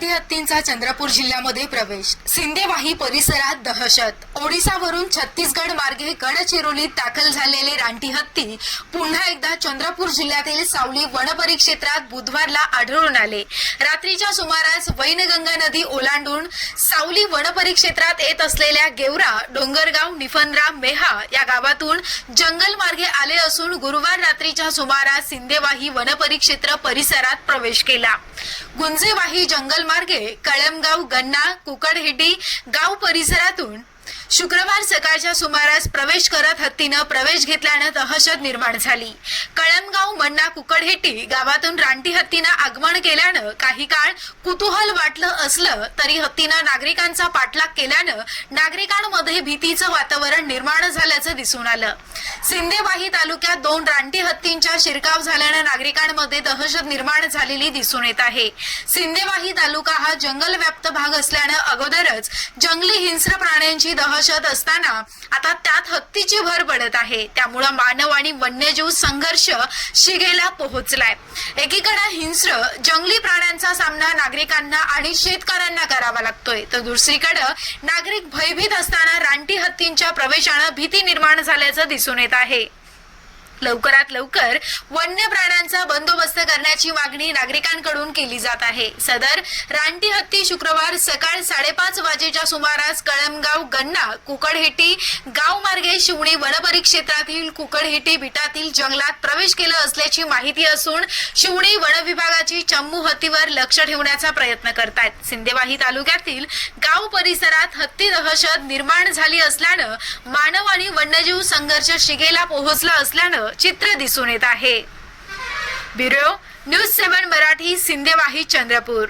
रानटी हत्तींचा चंद्रपूर जिल्ह्यामध्ये प्रवेश. सिंदेवाही परिसरात दहशत. ओडिसावरून छत्तीसगड मार्गे गडचिरोलीत दाखल झालेले रानटी हत्ती पुन्हा एकदा चंद्रपूर जिल्ह्यातील सावली वनपरिक्षेत्रात बुधवारला आढळून आले. रात्रीच्या सुमारास वैनगंगा नदी ओलांडून सावली वनपरिक्षेत्रात येत असलेल्या गेवरा डोंगरगाव निफनरा मेहा या गावातून जंगल मार्गे आले असून गुरुवार रात्रीच्या सुमारास सिंदेवाही वनपरिक्षेत्र परिसरात प्रवेश केला. गुंजेवाही जंगल मार्गे कळमगाव गन्ना कुकडहेटी गाव परिसरातून शुक्रवार सकाळच्या सुमारास प्रवेश करत हत्तीनं प्रवेश घेतल्यानं दहशत निर्माण झाली. कळमगाव मन्ना कुकडहेटी गावातून रानटी हत्तीनं आगमन केल्यानं काही काळ कुतूहल वाटलं असलं तरी हत्तीनं नागरिकांचा पाठलाग केल्यानं नागरिकांमध्ये भीतीचं वातावरण निर्माण झाल्याचं दिसून आलं. सिंदेवाही तालुक्यात दोन रानटी हत्तींच्या शिरकाव झाल्यानं नागरिकांमध्ये दहशत निर्माण झालेली दिसून येत आहे. सिंदेवाही तालुका हा जंगल व्याप्त भाग असल्यानं अगोदरच जंगली हिंस्र प्राण्यांची दहशत असताना आता त्यात हत्तीची भर पडत आहे. त्यामुळं मानव आणि वन्यजीव संघर्ष शिगेला पोहोचलाय. एकीकडे हिंस्र जंगली प्राण्यांचा सामना नागरिकांना आणि शेतकऱ्यांना करावा लागतोय. तर दुसरीकडे नागरिक भयभीत असताना रानटी हत्तींच्या प्रवेशानं भीती निर्माण झाल्याचं दिसून येत आहे. लवकरात लवकर वन्य प्राण्यांचा बंदोबस्त करण्याची मागणी नागरिकांकडून केली जात आहे. सदर रानटी हत्ती शुक्रवार सकाळ साडेपाच वाजेच्या सुमारास कळमगाव गन्ना कुकडहेटी गाव मार्गे शिवणी वनपरिक्षेत्रातील कुकडहेटी बिटातील जंगलात प्रवेश केला असल्याची माहिती असून शिवणी वन विभागाची चम्मू हत्तीवर लक्ष ठेवण्याचा प्रयत्न करतायत. सिंदेवाही तालुक्यातील गाव परिसरात हत्ती दहशत निर्माण झाली असल्यानं मानव आणि वन्यजीव संघर्ष शिगेला पोहोचला असल्यानं चित्र दिसून येत आहे. Bureau news seven Marathi Sindewahi Chandrapur.